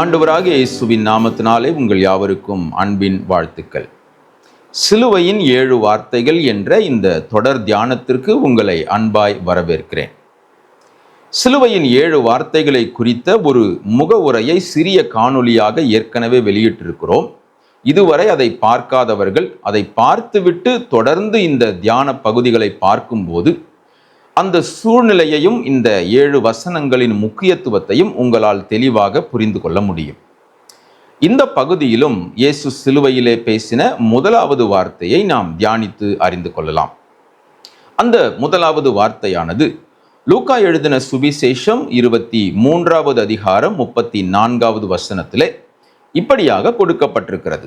ஆண்டவராக இயேசுவின் நாமத்தினாலே உங்கள் யாவருக்கும் அன்பின் வாழ்த்துக்கள். சிலுவையின் ஏழு வார்த்தைகள் என்ற இந்த தொடர் தியானத்திற்கு உங்களை அன்பாய் வரவேற்கிறேன். சிலுவையின் ஏழு வார்த்தைகளை குறித்த ஒரு முகவுரையை சிறிய காணொளியாக ஏற்கனவே வெளியிட்டிருக்கிறோம். இதுவரை அதை பார்க்காதவர்கள் அதை பார்த்துவிட்டு தொடர்ந்து இந்த தியான பகுதிகளை பார்க்கும்போது அந்த சூழ்நிலையையும் இந்த ஏழு வசனங்களின் முக்கியத்துவத்தையும் உங்களால் தெளிவாக புரிந்து கொள்ள முடியும். இந்த பகுதியிலும் இயேசு சிலுவையிலே பேசின முதலாவது வார்த்தையை நாம் தியானித்து அறிந்து கொள்ளலாம். அந்த முதலாவது வார்த்தையானது லூக்கா எழுதின சுவிசேஷம் இருபத்தி மூன்றாவது அதிகாரம் முப்பத்தி நான்காவது வசனத்திலே இப்படியாக கொடுக்கப்பட்டிருக்கிறது.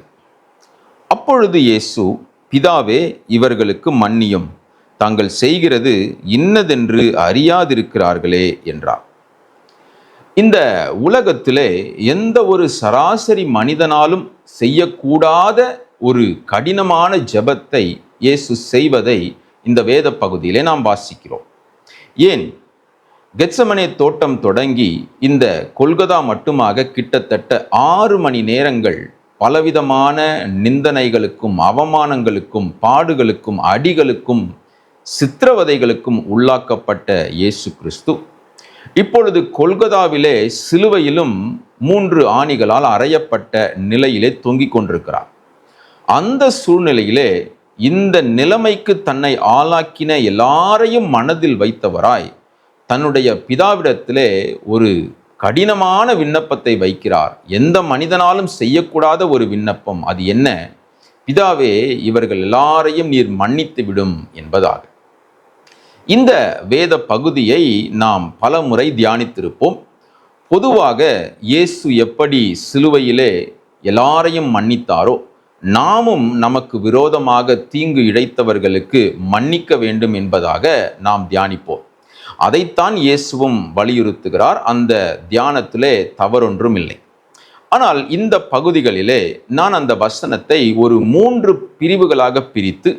அப்பொழுது இயேசு பிதாவே இவர்களுக்கு மன்னியும். தாங்கள் செய்கிறது இன்னதென்று அறியாதிருக்கிறார்களே என்றார். இந்த உலகத்திலே எந்த ஒரு சராசரி மனிதனாலும் செய்யக்கூடாத ஒரு கடினமான ஜெபத்தை இயேசு செய்வதை இந்த வேத பகுதியிலே நாம் வாசிக்கிறோம். ஏன்? கெட்சமனே தோட்டம் தொடங்கி இந்த கொல்கதா மட்டுமாக கிட்டத்தட்ட ஆறு மணி நேரங்கள் பலவிதமான நிந்தனைகளுக்கும் அவமானங்களுக்கும் பாடுகளுக்கும் அடிகளுக்கும் சித்திரவதைகளுக்கும் உள்ளாக்கப்பட்ட இயேசு கிறிஸ்து. இப்பொழுது கொல்கதாவிலே சிலுவையிலும் மூன்று ஆணிகளால் அறையப்பட்ட நிலையிலே தொங்கிக் கொண்டிருக்கிறார். அந்த சூழ்நிலையிலே இந்த நிலைமைக்கு தன்னை ஆளாக்கின எல்லாரையும் மனதில் வைத்தவராய் தன்னுடைய பிதாவிடத்திலே ஒரு கடினமான விண்ணப்பத்தை வைக்கிறார். எந்த மனிதனாலும் செய்யக்கூடாத ஒரு விண்ணப்பம். அது என்ன? பிதாவே இவர்கள் எல்லாரையும் நீர் மன்னித்து விடும் என்பதாக. இந்த வேத பகுதியை நாம் பல முறை தியானித்திருப்போம். பொதுவாக இயேசு எப்படி சிலுவையிலே எல்லாரையும் மன்னித்தாரோ நாமும் நமக்கு விரோதமாக தீங்கு இழைத்தவர்களுக்கு மன்னிக்க வேண்டும் என்பதாக நாம் தியானிப்போம். அதைத்தான் இயேசுவும் வலியுறுத்துகிறார். அந்த தியானத்திலே தவறொன்றும் இல்லை. ஆனால் இந்த பகுதிகளிலே நான் அந்த வசனத்தை ஒரு மூன்று பிரிவுகளாக பிரித்து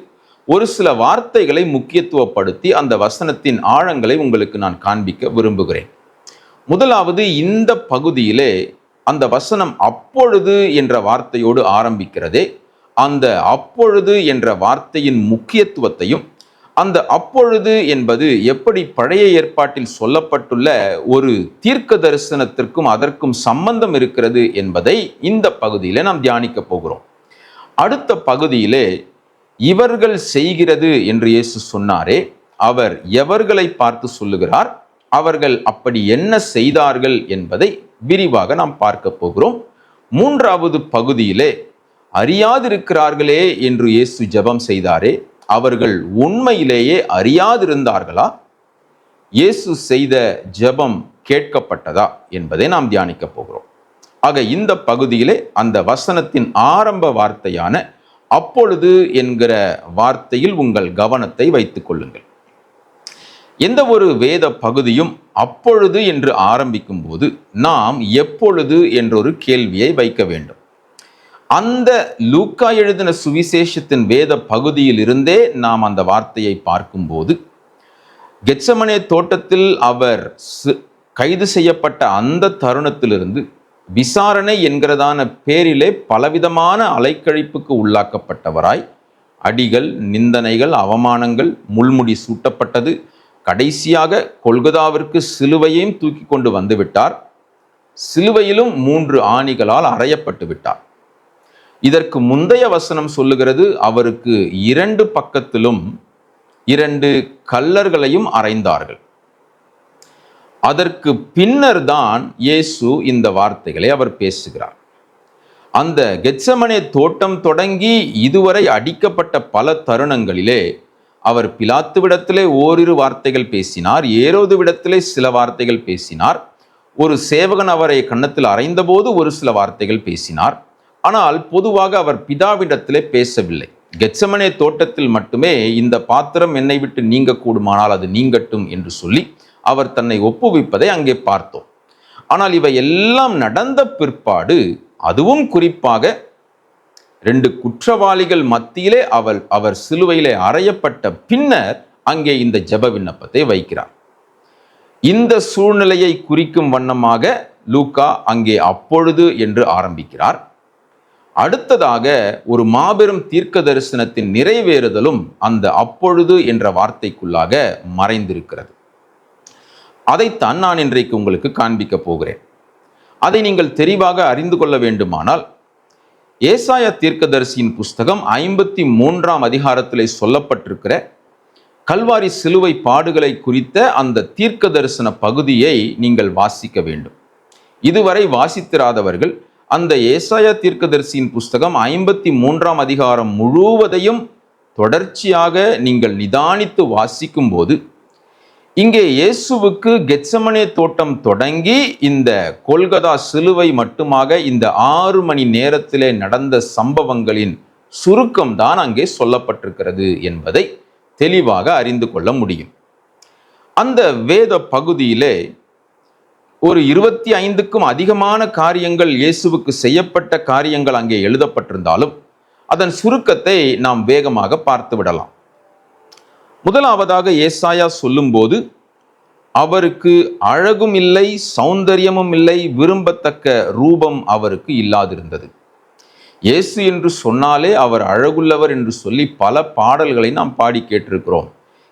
ஒரு சில வார்த்தைகளை முக்கியத்துவப்படுத்தி அந்த வசனத்தின் ஆழங்களை உங்களுக்கு நான் காண்பிக்க விரும்புகிறேன். முதலாவது இந்த பகுதியிலே அந்த வசனம் அப்பொழுது என்ற வார்த்தையோடு ஆரம்பிக்கிறதே அந்த அப்பொழுது என்ற வார்த்தையின் முக்கியத்துவத்தையும் அந்த அப்பொழுது என்பது எப்படி பழைய ஏற்பாட்டில் சொல்லப்பட்டுள்ள ஒரு தீர்க்க தரிசனத்திற்கும் அதற்கும் சம்பந்தம் இருக்கிறது என்பதை இந்த பகுதியில் நாம் தியானிக்க போகிறோம். அடுத்த பகுதியிலே இவர்கள் செய்கிறது என்று இயேசு சொன்னாரே அவர் எவர்களை பார்த்து சொல்லுகிறார் அவர்கள் அப்படி என்ன செய்தார்கள் என்பதை விரிவாக நாம் பார்க்க போகிறோம். மூன்றாவது பகுதியிலே அறியாதிருக்கிறார்களே என்று இயேசு ஜெபம் செய்தாரே அவர்கள் உண்மையிலேயே அறியாதிருந்தார்களா? இயேசு செய்த ஜெபம் கேட்கப்பட்டதா என்பதை நாம் தியானிக்க போகிறோம். ஆக இந்த பகுதியிலே அந்த வசனத்தின் ஆரம்ப வார்த்தையான அப்பொழுது என்கிற வார்த்தையில் உங்கள் கவனத்தை வைத்துக் கொள்ளுங்கள். எந்த ஒரு வேத பகுதியும் அப்பொழுது என்று ஆரம்பிக்கும் போது நாம் எப்பொழுது என்றொரு கேள்வியை வைக்க வேண்டும். அந்த லூக்கா எழுதின சுவிசேஷத்தின் வேத பகுதியில் இருந்தே நாம் அந்த வார்த்தையை பார்க்கும்போது கெச்சமனே தோட்டத்தில் அவர் கைது செய்யப்பட்ட அந்த தருணத்திலிருந்து விசாரணை என்கிறதான பேரிலே பலவிதமான அலைக்கழிப்புக்கு உள்ளாக்கப்பட்டவராய் அடிகள் நிந்தனைகள் அவமானங்கள் முள்முடி சூட்டப்பட்டது கடைசியாக கொல்கதாவிற்கு சிலுவையையும் தூக்கி கொண்டு வந்துவிட்டார் சிலுவையிலும் மூன்று ஆணிகளால் அறையப்பட்டு விட்டார். இதற்கு முந்தைய வசனம் சொல்லுகிறது அவருக்கு இரண்டு பக்கத்திலும் இரண்டு கல்லர்களையும் அறைந்தார்கள். அதற்கு பின்னர் தான் இயேசு இந்த வார்த்தைகளை அவர் பேசுகிறார். அந்த கெச்சமனே தோட்டம் தொடங்கி இதுவரை அடிக்கப்பட்ட பல தருணங்களிலே அவர் பிலாத்துவிடத்திலே ஓரிரு வார்த்தைகள் பேசினார் ஏரோது விடத்திலே சில வார்த்தைகள் பேசினார் ஒரு சேவகன் அவரை கன்னத்தில் அறைந்தபோது ஒரு சில வார்த்தைகள் பேசினார். ஆனால் பொதுவாக அவர் பிதாவிடத்திலே பேசவில்லை. கெச்சமனே தோட்டத்தில் மட்டுமே இந்த பாத்திரம் என்னை விட்டு நீங்க கூடுமானால் அது நீங்கட்டும் என்று சொல்லி அவர் தன்னை ஒப்புவிப்பதை அங்கே பார்த்தோம். ஆனால் இவை எல்லாம் நடந்த பிற்பாடு அதுவும் குறிப்பாக ரெண்டு குற்றவாளிகள் மத்தியிலே அவள் அவர் சிலுவையிலே அறையப்பட்ட பின்னர் அங்கே இந்த ஜெப விண்ணப்பத்தை வைக்கிறார். இந்த சூழ்நிலையை குறிக்கும் வண்ணமாக லூக்கா அங்கே அப்பொழுது என்று ஆரம்பிக்கிறார். அடுத்ததாக ஒரு மாபெரும் தீர்க்க தரிசனத்தின் நிறைவேறுதலும் அந்த அப்பொழுது என்ற வார்த்தைக்குள்ளாக மறைந்திருக்கிறது. அதைத்தான் நான் இன்றைக்கு உங்களுக்கு காண்பிக்க போகிறேன். அதை நீங்கள் தெளிவாக அறிந்து கொள்ள வேண்டுமானால் ஏசாய தீர்க்கதரிசியின் புஸ்தகம் ஐம்பத்தி மூன்றாம் அதிகாரத்தில் சொல்லப்பட்டிருக்கிற கல்வாரி சிலுவை பாடுகளை குறித்த அந்த தீர்க்க தரிசன பகுதியை நீங்கள் வாசிக்க வேண்டும். இதுவரை வாசித்திராதவர்கள் அந்த ஏசாய தீர்க்கதரிசியின் புஸ்தகம் ஐம்பத்தி மூன்றாம் அதிகாரம் முழுவதையும் தொடர்ச்சியாக நீங்கள் நிதானித்து வாசிக்கும் போது இங்கே இயேசுவுக்கு கெட்சமனே தோட்டம் தொடங்கி இந்த கொல்கதா சிலுவை மட்டுமாக இந்த ஆறு மணி நேரத்திலே நடந்த சம்பவங்களின் சுருக்கம் தான் அங்கே சொல்லப்பட்டிருக்கிறது என்பதை தெளிவாக அறிந்து கொள்ள முடியும். அந்த வேத பகுதியிலே ஒரு இருபத்தி ஐந்துக்கும் அதிகமான காரியங்கள் இயேசுவுக்கு செய்யப்பட்ட காரியங்கள் அங்கே எழுதப்பட்டிருந்தாலும் அதன் சுருக்கத்தை நாம் வேகமாக பார்த்து விடலாம். முதலாவதாக ஏசாயா சொல்லும்போது அவருக்கு அழகும் இல்லை சௌந்தரியமும் இல்லை விரும்பத்தக்க ரூபம் அவருக்கு இல்லாதிருந்தது. இயேசு என்று சொன்னாலே அவர் அழகுள்ளவர் என்று சொல்லி பல பாடல்களை நாம் பாடி கேட்டிருக்கிறோம்.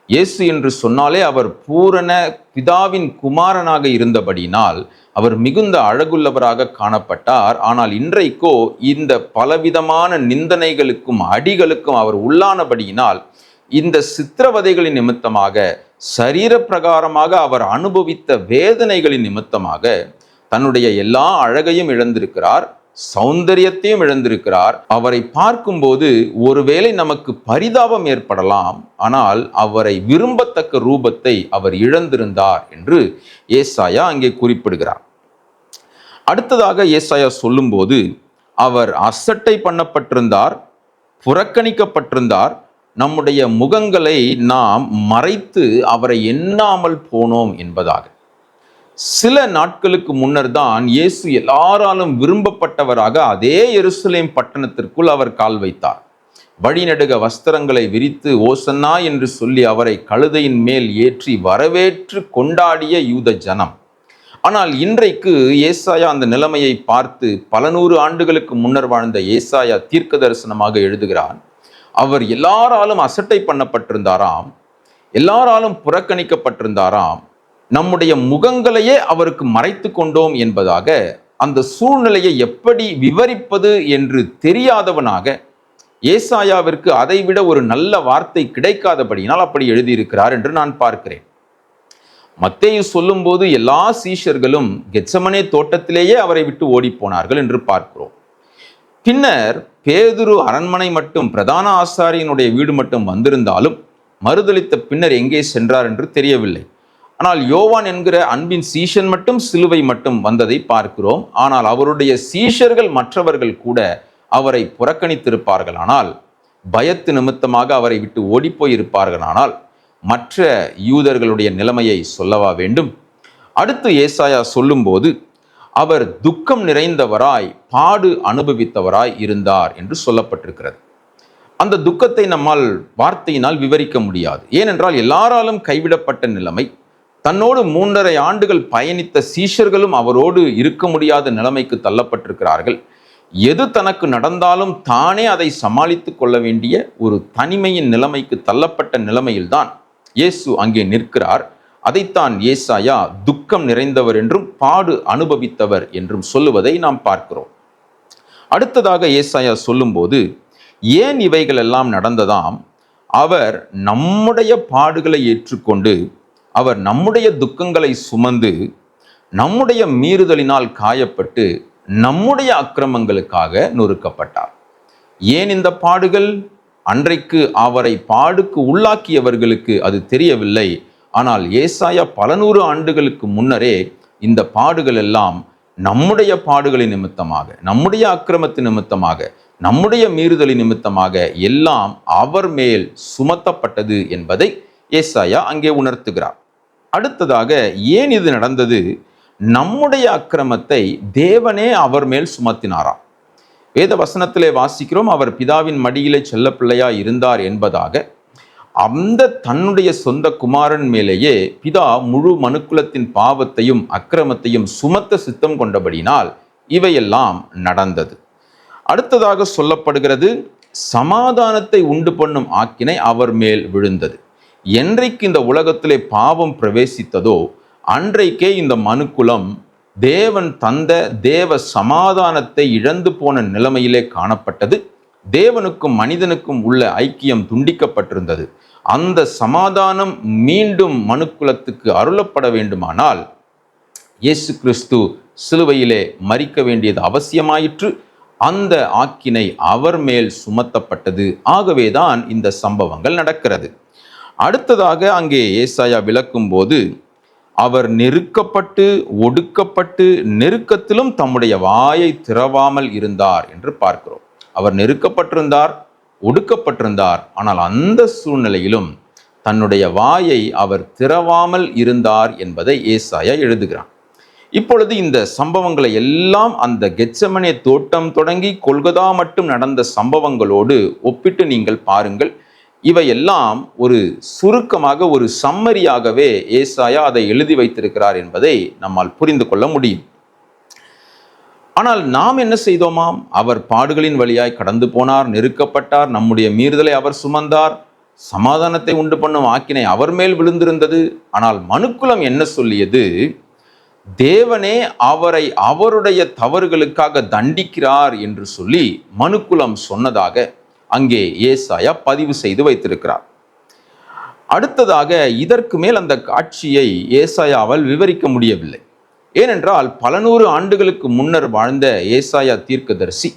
இயேசு என்று சொன்னாலே அவர் பூரண பிதாவின் குமாரனாக இருந்தபடினால் அவர் மிகுந்த அழகுள்ளவராக காணப்பட்டார். ஆனால் இன்றைக்கோ இந்த பலவிதமான நிந்தனைகளுக்கும் அடிகளுக்கும் அவர் உள்ளானபடியினால் இந்த சித்திரவதைகளின் நிமித்தமாக சரீர பிரகாரமாக அவர் அனுபவித்த வேதனைகளின் நிமித்தமாக தன்னுடைய எல்லா அழகையும் இழந்திருக்கிறார் சௌந்தரியத்தையும் இழந்திருக்கிறார். அவரை பார்க்கும்போது ஒருவேளை நமக்கு பரிதாபம் ஏற்படலாம் ஆனால் அவரை விரும்பத்தக்க ரூபத்தை அவர் இழந்திருந்தார் என்று ஏசாயா அங்கே குறிப்பிடுகிறார். அடுத்ததாக ஏசாயா சொல்லும்போது அவர் அசட்டை பண்ணப்பட்டிருந்தார் புறக்கணிக்கப்பட்டிருந்தார் நம்முடைய முகங்களை நாம் மறைத்து அவரை எண்ணாமல் போனோம் என்பதாக. சில நாட்களுக்கு முன்னர் தான் இயேசு எல்லாராலும் விரும்பப்பட்டவராக அதே எருசலேம் பட்டணத்திற்குள் அவர் கால் வைத்தார். வழிநடுக வஸ்திரங்களை விரித்து ஓசன்னா என்று சொல்லி அவரை கழுதையின் மேல் ஏற்றி வரவேற்று கொண்டாடிய யூத ஜனம். ஆனால் இன்றைக்கு ஏசாயா அந்த நிலைமையை பார்த்து பல நூறு ஆண்டுகளுக்கு முன்னர் வாழ்ந்த ஏசாயா தீர்க்க தரிசனமாக எழுதுகிறான் அவர் எல்லாராலும் அசட்டை பண்ணப்பட்டிருந்தாராம் எல்லாராலும் புறக்கணிக்கப்பட்டிருந்தாராம் நம்முடைய முகங்களையே அவருக்கு மறைத்து கொண்டோம் என்பதாக அந்த சூழ்நிலையை எப்படி விவரிப்பது என்று தெரியாதவனாக ஏசாயாவிற்கு அதைவிட ஒரு நல்ல வார்த்தை கிடைக்காதபடியினால் அப்படி எழுதியிருக்கிறார் என்று நான் பார்க்கிறேன். மத்தேயு சொல்லும்போது எல்லா சீஷர்களும் கெச்சமனே தோட்டத்திலேயே அவரை விட்டு ஓடிப்போனார்கள் என்று பார்க்கிறோம். பின்னர் பேதுரு அரண்மனை மட்டும் பிரதான ஆசாரியனுடைய வீடு மட்டும் வந்திருந்தாலும் மறுதளித்த பின்னர் எங்கே சென்றார் என்று தெரியவில்லை. ஆனால் யோவான் என்கிற அன்பின் சீஷன் மட்டும் சிலுவை மட்டும் வந்ததை பார்க்கிறோம். ஆனால் அவருடைய சீஷர்கள் மற்றவர்கள் கூட அவரை புறக்கணித்திருப்பார்கள் ஆனால் பயத்து நிமித்தமாக அவரை விட்டு ஓடிப்போயிருப்பார்கள் ஆனால் மற்ற யூதர்களுடைய நிலைமையை சொல்லவா வேண்டும்? அடுத்து ஏசாயா சொல்லும்போது அவர் துக்கம் நிறைந்தவராய் பாடு அனுபவித்தவராய் இருந்தார் என்று சொல்லப்பட்டிருக்கிறது. அந்த துக்கத்தை நம்மால் வார்த்தையினால் விவரிக்க முடியாது. ஏனென்றால் எல்லாராலும் கைவிடப்பட்ட நிலைமை தன்னோடு மூன்றரை ஆண்டுகள் பயணித்த சீஷர்களும் அவரோடு இருக்க முடியாத நிலைமைக்கு தள்ளப்பட்டிருக்கிறார்கள். எது தனக்கு நடந்தாலும் தானே அதை சமாளித்து கொள்ள வேண்டிய ஒரு தனிமையின் நிலைமைக்கு தள்ளப்பட்ட நிலைமையில்தான் இயேசு அங்கே நிற்கிறார். அதைத்தான் ஏசாயா துக்கம் நிறைந்தவர் என்றும் பாடு அனுபவித்தவர் என்றும் சொல்லுவதை நாம் பார்க்கிறோம். அடுத்ததாக ஏசாயா சொல்லும்போது ஏன் இவைகள் எல்லாம் நடந்ததாம்? அவர் நம்முடைய பாடுகளை ஏற்றுக்கொண்டு அவர் நம்முடைய துக்கங்களை சுமந்து நம்முடைய மீறுதலினால் காயப்பட்டு நம்முடைய அக்கிரமங்களுக்காக நொறுக்கப்பட்டார். ஏன் இந்த பாடுகள்? அன்றைக்கு அவரை பாடுக்கு உள்ளாக்கியவர்களுக்கு அது தெரியவில்லை. ஆனால் ஏசாயா பல நூறு ஆண்டுகளுக்கு முன்னரே இந்த பாடுகள் எல்லாம் நம்முடைய பாடுகளின் நிமித்தமாக நம்முடைய அக்கிரமத்தின் நிமித்தமாக நம்முடைய மீறுதலின் நிமித்தமாக எல்லாம் அவர் மேல் சுமத்தப்பட்டது என்பதை ஏசாயா அங்கே உணர்த்துகிறார். அடுத்ததாக ஏன் இது நடந்தது? நம்முடைய அக்கிரமத்தை தேவனே அவர் மேல் சுமத்தினாராம் வேத வசனத்திலே வாசிக்கிறோம் அவர் பிதாவின் மடியிலே செல்ல பிள்ளையா இருந்தார் என்பதாக அந்த தன்னுடைய சொந்த குமாரன் மேலேயே பிதா முழு மனுக்குலத்தின் பாவத்தையும் அக்கிரமத்தையும் சுமத்த சித்தம் கொண்டபடினால் இவையெல்லாம் நடந்தது. அடுத்ததாக சொல்லப்படுகிறது சமாதானத்தை உண்டு பண்ணும் ஆக்கினை அவர் மேல் விழுந்தது. என்றைக்கு இந்த உலகத்திலே பாவம் பிரவேசித்ததோ அன்றைக்கே இந்த மனுக்குலம் தேவன் தந்த தேவ சமாதானத்தை இழந்து போன நிலைமையிலே காணப்பட்டது. தேவனுக்கும் மனிதனுக்கும் உள்ள ஐக்கியம் துண்டிக்கப்பட்டிருந்தது. அந்த சமாதானம் மீண்டும் மனுக்குலத்துக்கு அருளப்பட வேண்டுமானால் இயேசு கிறிஸ்து சிலுவையிலே மறிக்க வேண்டியது அவசியமாயிற்று. அந்த ஆக்கினை அவர் மேல் சுமத்தப்பட்டது. ஆகவேதான் இந்த சம்பவங்கள் நடக்கிறது. அடுத்ததாக அங்கே ஏசாயா விளக்கும்போது அவர் நெருக்கப்பட்டு ஒடுக்கப்பட்டு நெருக்கத்திலும் தம்முடைய வாயை திறவாமல் இருந்தார் என்று பார்க்கிறோம். அவர் நெருக்கப்பட்டிருந்தார் ஒடுக்கப்பட்டிருந்தார். ஆனால் அந்த சூழ்நிலையிலும் தன்னுடைய வாயை அவர் திறவாமல் இருந்தார் என்பதை ஏசாயா எழுதுகிறான். இப்பொழுது இந்த சம்பவங்களை எல்லாம் அந்த கெச்சமனே தோட்டம் தொடங்கி கொல்கதா மட்டும் நடந்த சம்பவங்களோடு ஒப்பிட்டு நீங்கள் பாருங்கள். இவையெல்லாம் ஒரு சுருக்கமாக ஒரு சம்மரியாகவே ஏசாயா அதை எழுதி வைத்திருக்கிறார் என்பதை நம்மால் புரிந்து கொள்ள முடியும். ஆனால் நாம் என்ன செய்தோமாம் அவர் பாடுகளின் வழியாய் கடந்து போனார் நெருக்கப்பட்டார் நம்முடைய மீறுதலை அவர் சுமந்தார் சமாதானத்தை உண்டு பண்ணும் ஆக்கினை அவர் மேல் விழுந்திருந்தது. ஆனால் மனுக்குலம் என்ன சொல்லியது? தேவனே அவரை அவருடைய தவறுகளுக்காக தண்டிக்கிறார் என்று சொல்லி மனுக்குலம் சொன்னதாக அங்கே ஏசாயா பதிவு செய்து வைத்திருக்கிறார். அடுத்ததாக இதற்கு மேல் அந்த காட்சியை ஏசாயாவால் விவரிக்க முடியவில்லை. ஏனென்றால் பல நூறு ஆண்டுகளுக்கு முன்னர் வாழ்ந்த ஏசாயா தீர்க்கதரிசி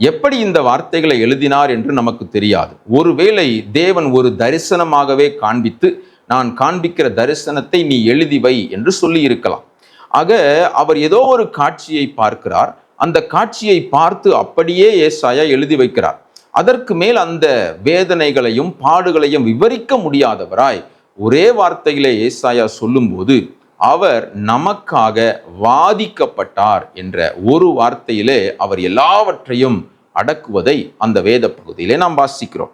எப்படி இந்த வார்த்தைகளை எழுதினார் என்று நமக்கு தெரியாது. ஒருவேளை தேவன் ஒரு தரிசனமாகவே காண்பித்து நான் காண்பிக்கிற தரிசனத்தை நீ எழுதி வை என்று சொல்லி இருக்கலாம். ஆக அவர் ஏதோ ஒரு காட்சியை பார்க்கிறார். அந்த காட்சியை பார்த்து அப்படியே ஏசாயா எழுதி வைக்கிறார். அதற்கு மேல் அந்த வேதனைகளையும் பாடுகளையும் விவரிக்க முடியாதவராய் ஒரே வார்த்தையிலே ஏசாயா சொல்லும்போது அவர் நமக்காக வாதிக்கப்பட்டார் என்ற ஒரு வார்த்தையிலே அவர் எல்லாவற்றையும் அடக்குவதை அந்த வேத பகுதியிலே நாம் வாசிக்கிறோம்.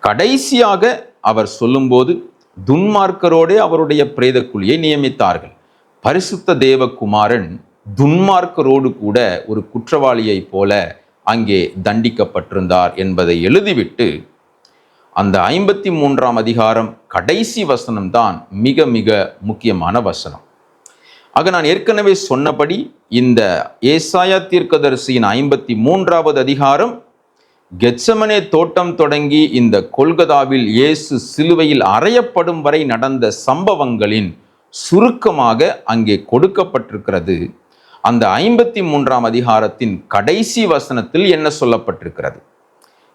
கடைசியாக அவர் சொல்லும்போது துன்மார்க்கரோடே அவருடைய பிரேத குழியை நியமித்தார்கள். பரிசுத்த தேவகுமாரன் துன்மார்க்கரோடு கூட ஒரு குற்றவாளியைப் போல அங்கே தண்டிக்கப்பட்டிருந்தார் என்பதை எழுதிவிட்டு அந்த ஐம்பத்தி மூன்றாம் அதிகாரம் கடைசி வசனம்தான் மிக மிக முக்கியமான வசனம். ஆக நான் ஏற்கனவே சொன்னபடி இந்த ஏசாயா தீர்க்கதரிசியின் ஐம்பத்தி மூன்றாவது அதிகாரம் கெச்சமனே தோட்டம் தொடங்கி இந்த கொல்கதாவில் இயேசு சிலுவையில் அறையப்படும் வரை நடந்த சம்பவங்களின் சுருக்கமாக அங்கே கொடுக்கப்பட்டிருக்கிறது. அந்த ஐம்பத்தி மூன்றாம் அதிகாரத்தின் கடைசி வசனத்தில் என்ன சொல்லப்பட்டிருக்கிறது?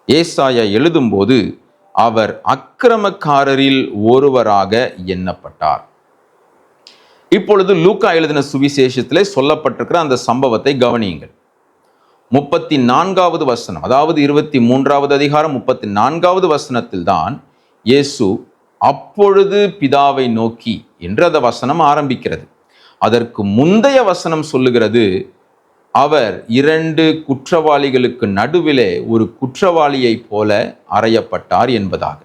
ஏசாயா எழுதும்போது அவர் அக்கிரமக்காரரில் ஒருவராக எண்ணப்பட்டார். இப்பொழுது லூக்கா எழுதின சுவிசேஷத்திலே சொல்லப்பட்டிருக்கிற அந்த சம்பவத்தை கவனியுங்கள். முப்பத்தி நான்காவது வசனம் அதாவது இருபத்தி மூன்றாவது அதிகாரம் முப்பத்தி நான்காவது வசனத்தில் தான் இயேசு அப்பொழுது பிதாவை நோக்கி என்று அந்த வசனம் ஆரம்பிக்கிறது. அதற்கு முந்தைய வசனம் சொல்லுகிறது அவர் இரண்டு குற்றவாளிகளுக்கு நடுவிலே ஒரு குற்றவாளியைப் போல அறையப்பட்டார் என்பதாக.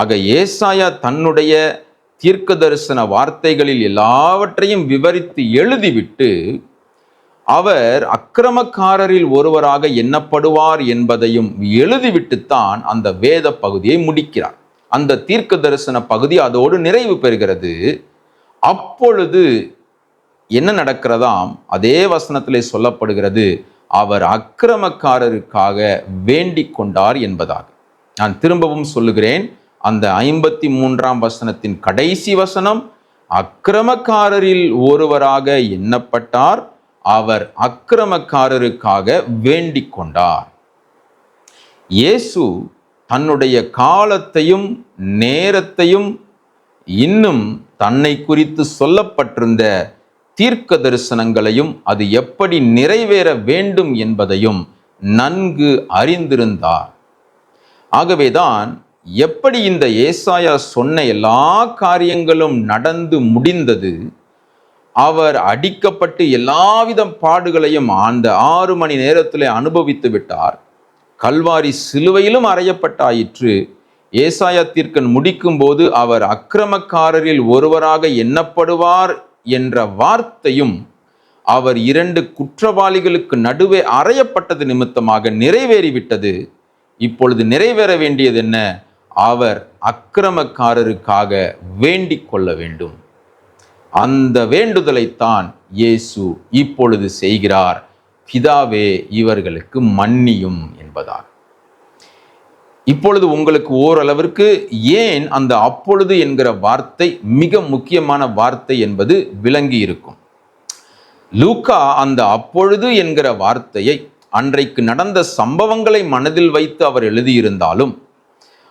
ஆக ஏசாயா தன்னுடைய தீர்க்க தரிசன வார்த்தைகளில் எல்லாவற்றையும் விவரித்து எழுதிவிட்டு அவர் அக்கிரமக்காரரில் ஒருவராக எண்ணப்படுவார் என்பதையும் எழுதிவிட்டுத்தான் அந்த வேத பகுதியை முடிக்கிறார். அந்த தீர்க்க தரிசன பகுதி அதோடு நிறைவு பெறுகிறது. அப்பொழுது என்ன நடக்கிறதாம்? அதே வசனத்திலே சொல்லப்படுகிறது அவர் அக்கிரமக்காரருக்காக வேண்டிக் கொண்டார் என்பதாக. நான் திரும்பவும் சொல்லுகிறேன் அந்த ஐம்பத்தி மூன்றாம் வசனத்தின் கடைசி வசனம் அக்கிரமக்காரரில் ஒருவராக எண்ணப்பட்டார் அவர் அக்கிரமக்காரருக்காக வேண்டிக் கொண்டார். இயேசு தன்னுடைய காலத்தையும் நேரத்தையும் இன்னும் தன்னை குறித்து சொல்லப்பட்டிருந்த தீர்க்க தரிசனங்களையும் அது எப்படி நிறைவேற வேண்டும் என்பதையும் நன்கு அறிந்திருந்தார். ஆகவேதான் எப்படி இந்த ஏசாயா சொன்ன எல்லா காரியங்களும் நடந்து முடிந்தது அவர் அடிக்கப்பட்டு எல்லாவித பாடுகளையும் அந்த ஆறு மணி நேரத்தில் அனுபவித்து விட்டார். கல்வாரி சிலுவையிலும் அறையப்பட்டாயிற்று. ஏசாயா தீர்க்கன் முடிக்கும் போது அவர் அக்கிரமக்காரரில் ஒருவராக எண்ணப்படுவார் என்ற வார்த்தையும் அவர் இரண்டு குற்றவாளிகளுக்கு நடுவே அறையப்பட்டது நிமித்தமாக நிறைவேறிவிட்டது. இப்பொழுது நிறைவேற வேண்டியது என்ன? அவர் அக்கிரமக்காரருக்காக வேண்டிக் கொள்ள வேண்டும். அந்த வேண்டுதலைத்தான் இயேசு இப்பொழுது செய்கிறார். பிதாவே இவர்களுக்கு மன்னியும் என்பதால். இப்பொழுது உங்களுக்கு ஓரளவிற்கு ஏன் அந்த அப்பொழுது என்கிற வார்த்தை மிக முக்கியமான வார்த்தை என்பது விளங்கி இருக்கும். லூக்கா அந்த அப்பொழுது என்கிற வார்த்தையை அன்றைக்கு நடந்த சம்பவங்களை மனதில் வைத்து அவர் எழுதியிருந்தாலும்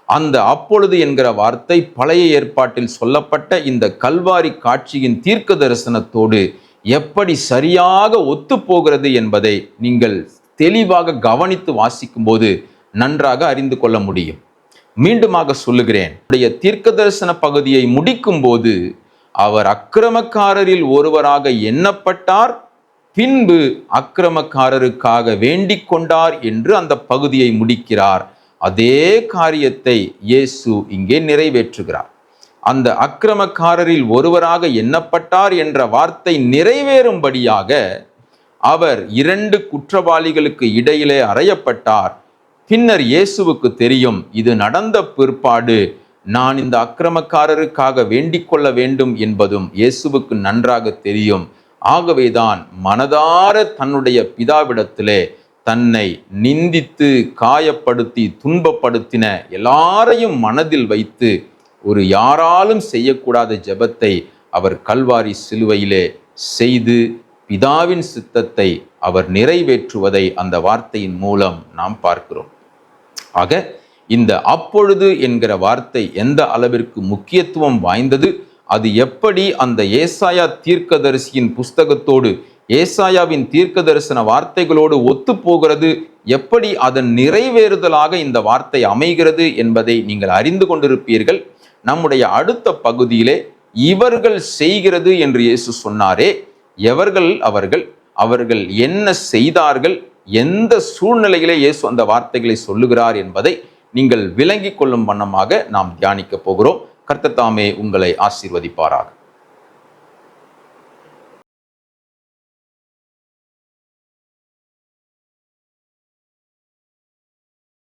அந்த அப்பொழுது என்கிற வார்த்தை பழைய ஏற்பாட்டில் சொல்லப்பட்ட இந்த கல்வாரி காட்சியின் தீர்க்க தரிசனத்தோடு எப்படி சரியாக ஒத்துப்போகிறது என்பதை நீங்கள் தெளிவாக கவனித்து வாசிக்கும்போது நன்றாக அறிந்து கொள்ள முடியும். மீண்டுமாக சொல்லுகிறேன். உடைய தீர்க்க தரிசன பகுதியை முடிக்கும் போது அவர் அக்கிரமக்காரரில் ஒருவராக எண்ணப்பட்டார் பின்பு அக்கிரமக்காரருக்காக வேண்டிக் கொண்டார் என்று அந்த பகுதியை முடிக்கிறார். அதே காரியத்தை இயேசு இங்கே நிறைவேற்றுகிறார். அந்த அக்கிரமக்காரரில் ஒருவராக எண்ணப்பட்டார் என்ற வார்த்தை நிறைவேறும்படியாக அவர் இரண்டு குற்றவாளிகளுக்கு இடையிலே அறையப்பட்டார். பின்னர் இயேசுவுக்கு தெரியும் இது நடந்த பிற்பாடு நான் இந்த அக்கிரமக்காரருக்காக வேண்டிக் கொள்ள வேண்டும் என்பதும் இயேசுவுக்கு நன்றாக தெரியும். ஆகவேதான் மனதார தன்னுடைய பிதாவிடத்திலே தன்னை நிந்தித்து காயப்படுத்தி துன்பப்படுத்தின எல்லாரையும் மனதில் வைத்து ஒரு யாராலும் செய்யக்கூடாத ஜெபத்தை அவர் கல்வாரி சிலுவையிலே செய்து பிதாவின் சித்தத்தை அவர் நிறைவேற்றுவதை அந்த வார்த்தையின் மூலம் நாம் பார்க்கிறோம். ஆக இந்த அப்பொழுது என்கிற வார்த்தை எந்த அளவிற்கு முக்கியத்துவம் வாய்ந்தது? அது எப்படி அந்த ஏசாயா தீர்க்கதரிசியின் புஸ்தகத்தோடு ஏசாயாவின் தீர்க்க தரிசன வார்த்தைகளோடு ஒத்து போகிறது எப்படி அதன் நிறைவேறுதலாக இந்த வார்த்தை அமைகிறது என்பதை நீங்கள் அறிந்து கொண்டிருப்பீர்கள். நம்முடைய அடுத்த பகுதியிலே இவர்கள் செய்கிறது என்று இயேசு சொன்னாரே. எவர்கள்? அவர்கள். அவர்கள் என்ன செய்தார்கள்? எந்த சூழ்நிலையிலே இயேசு அந்த வார்த்தைகளை சொல்லுகிறார் என்பதை நீங்கள் விளங்கி கொள்ளும் வண்ணமாக நாம் தியானிக்க போகிறோம். கர்த்தத்தாமே உங்களை ஆசீர்வதிப்பாராக.